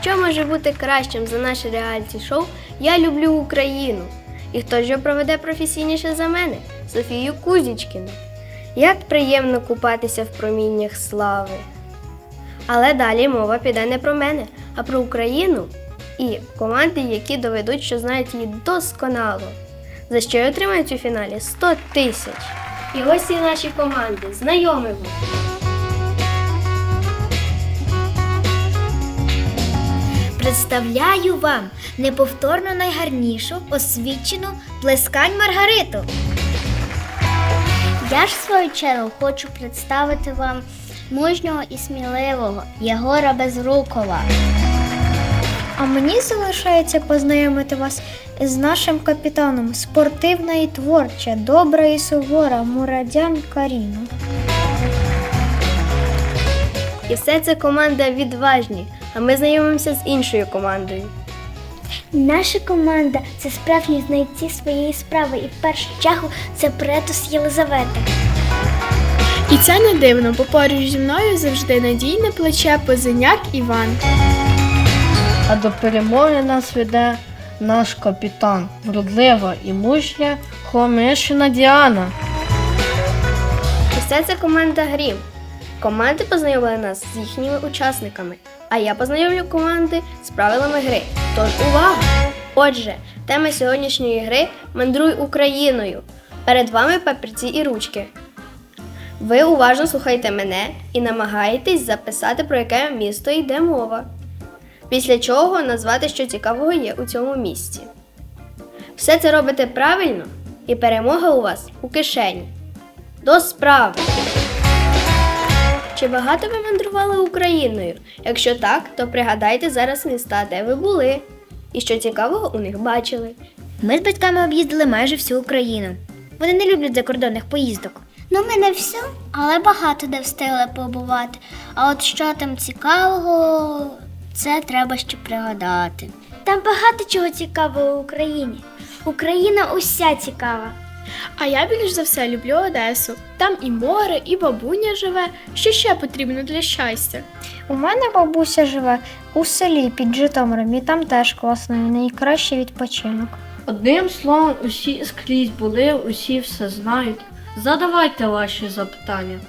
Що може бути кращим за наше реаліті-шоу Я люблю Україну. І хто ж його проведе професійніше за мене? Софію Кузічкіну. Як приємно купатися в проміннях слави. Але далі мова піде не про мене, а про Україну і команди, які доведуть, що знають її досконало. За що й отримають у фіналі 100 тисяч. І ось і наші команди. Знайомимо. Представляю вам неповторно найгарнішу, освічену плескань Маргариту. Я ж в свою чергу хочу представити вам мужнього і сміливого Єгора Безрукова. А мені залишається познайомити вас з нашим капітаном спортивна і творча, добра і сувора Мурадян Каріну. І все це команда відважні. А ми знайомимося з іншою командою. Наша команда це справжні знайці своєї справи, і в першу чергу це Претус Єлизавета. І це не дивно, бо поруч зі мною завжди надійне плече Позиняк Іван. А до перемоги нас веде наш капітан, вродлива і мужня Хомишина Діана. І все це команда Грім. Команди познайомили нас з їхніми учасниками, а я познайомлю команди з правилами гри. Тож увага! Отже, тема сьогоднішньої гри Мандруй Україною. Перед вами папірці і ручки. Ви уважно слухайте мене і намагаєтесь записати, про яке місто йде мова. Після чого назвати, що цікавого є у цьому місці. Все це робите правильно, і перемога у вас у кишені. До справи! Чи багато ви мандрували Україною? Якщо так, то пригадайте зараз міста, де ви були, і що цікавого у них бачили. Ми з батьками об'їздили майже всю Україну. Вони не люблять закордонних поїздок. Ну, ми не всю, але багато де встигли побувати. А от що там цікавого, це треба ще пригадати. Там багато чого цікавого в Україні. Україна уся цікава. А я більш за все люблю Одесу. Там і море, і бабуня живе. Що ще потрібно для щастя? У мене бабуся живе у селі під Житомиром, і там теж класний, найкращий відпочинок. Одним словом, усі скрізь були, усі все знають. Задавайте ваші запитання.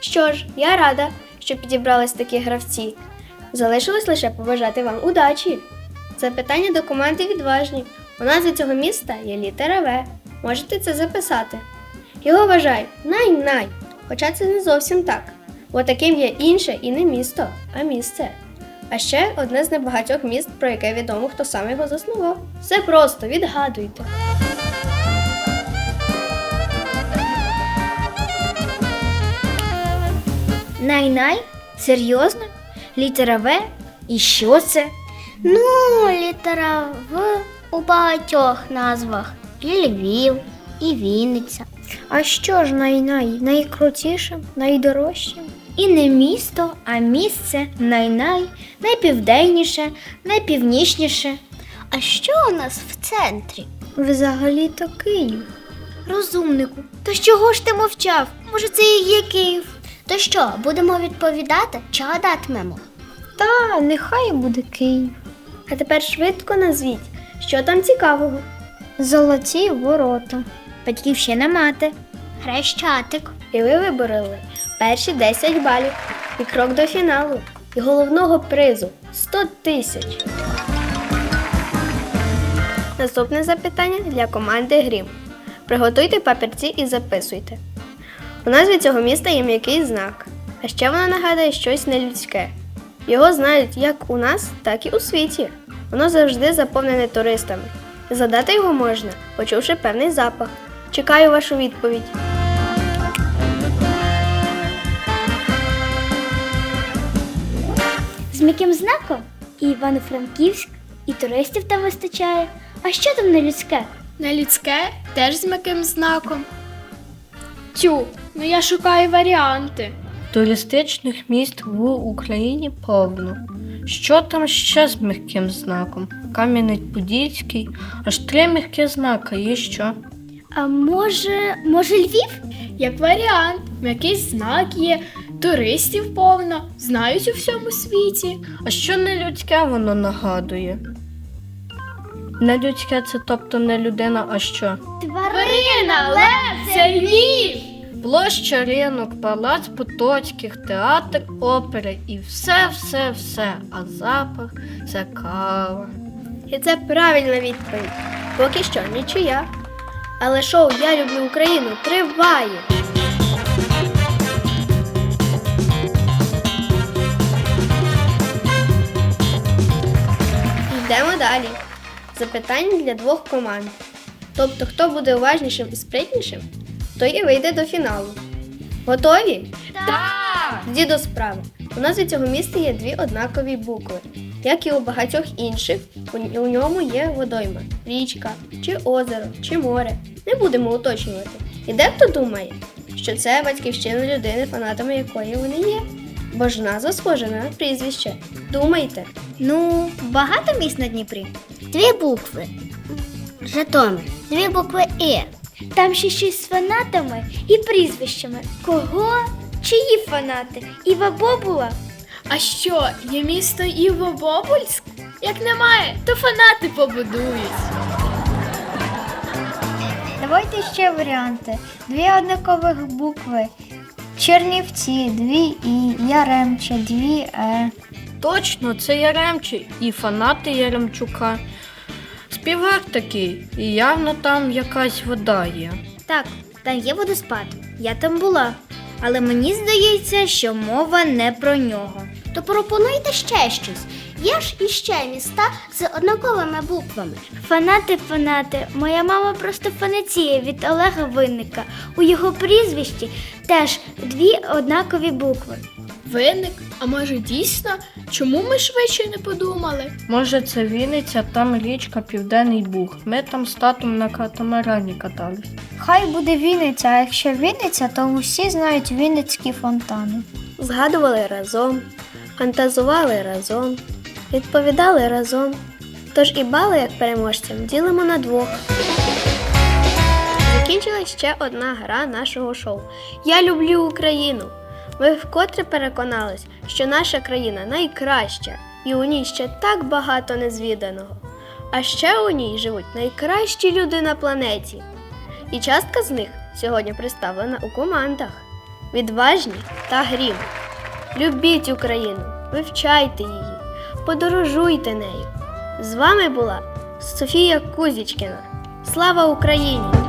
Що ж, я рада, що підібрались такі гравці. Залишилось лише побажати вам удачі. Запитання до команди відважні. У назві цього міста є літера В. Можете це записати. Його вважають най-най, хоча це не зовсім так. Бо таким є інше і не місто, а місце. А ще одне з небагатьох міст, про яке відомо, хто саме його заснував. Все просто відгадуйте. Най-най? Серйозно? Літера В? І що це? Ну, літера В у багатьох назвах. І Львів, і Вінниця. А що ж най-най? Найкрутішим, найдорожчим? І не місто, а місце най-най, найпівденніше, найпівнічніше. А що у нас в центрі? Взагалі-то Київ. Розумнику, то чого ж ти мовчав? Може, це і є Київ? То що, будемо відповідати чи гадатимемо? Та нехай буде Київ. А тепер швидко назвіть, що там цікавого. Золоті ворота. Батьківщина мати. Хрещатик. І ви вибороли перші 10 балів і крок до фіналу. І головного призу 100 тисяч. Наступне запитання для команди Грім. Приготуйте папірці і записуйте. У назві цього міста є м'який знак, а ще воно нагадує щось нелюдське. Його знають як у нас, так і у світі. Воно завжди заповнене туристами. Задати його можна, почувши певний запах. Чекаю вашу відповідь. З м'яким знаком і Івано-Франківськ, і туристів там вистачає. А що там не людське? Не людське теж з м'яким знаком. Тю, ну я шукаю варіанти. Туристичних міст в Україні повно. Що там ще з м'яким знаком? Кам'янець-Подільський, аж три м'які знака, і що? А може, може Львів? Як варіант, м'який знак є, туристів повно, знають у всьому світі. А що нелюдське воно нагадує? Нелюдське це тобто не людина, а що? Тварина, лев, це Львів! Площа ринок, палац Потоцьких, театр опери і все, все, все. А запах це кава. І це правильна відповідь. Поки що нічия. Але шоу Я люблю Україну триває. Йдемо далі. Запитання для двох команд. Тобто, хто буде уважнішим і спритнішим, той і вийде до фіналу. Готові? Так! Тоді до справи. У назві цього міста є дві однакові букви. Як і у багатьох інших, у, у ньому є водойма, річка, чи озеро, чи море. Не будемо уточнювати. І дехто думає, що це батьківщина людини, фанатами якої вони є. Бо ж назва схожа на прізвище. Думайте. Ну, багато міст на Дніпрі. Дві букви. Житомир. Дві букви І. Там ще щось з фанатами і прізвищами. Кого? Чиї фанати? Іва Бобула? А що, є місто Іво-Бобульськ? Як немає, то фанати побудують. Давайте ще варіанти. Дві однакових букви. Чернівці, дві І, Яремче, дві Е. Точно, це Яремчі і фанати Яремчука. Співак такий, і явно там якась вода є. Так, там є водоспад. Я там була. Але мені здається, що мова не про нього. То пропонуйте ще щось. Є ж іще міста з однаковими буквами. Фанати, фанати. Моя мама просто фанатіє від Олега Винника. У його прізвищі теж дві однакові букви. Виник, а може дійсно, чому ми швидше не подумали? Може, це Вінниця, там річка Південний Буг. Ми там з татом на катамарані катались. Хай буде Вінниця, а якщо Вінниця, то усі знають Вінницькі фонтани. Згадували разом, фантазували разом, відповідали разом. Тож і бали, як переможцям, ділимо на двох. Закінчилась ще одна гра нашого шоу. Я люблю Україну. Ми вкотре переконались, що наша країна найкраща, і у ній ще так багато незвіданого. А ще у ній живуть найкращі люди на планеті. І частка з них сьогодні представлена у командах: відважні та грім. Любіть Україну, вивчайте її, подорожуйте нею. З вами була Софія Кузічкіна. Слава Україні!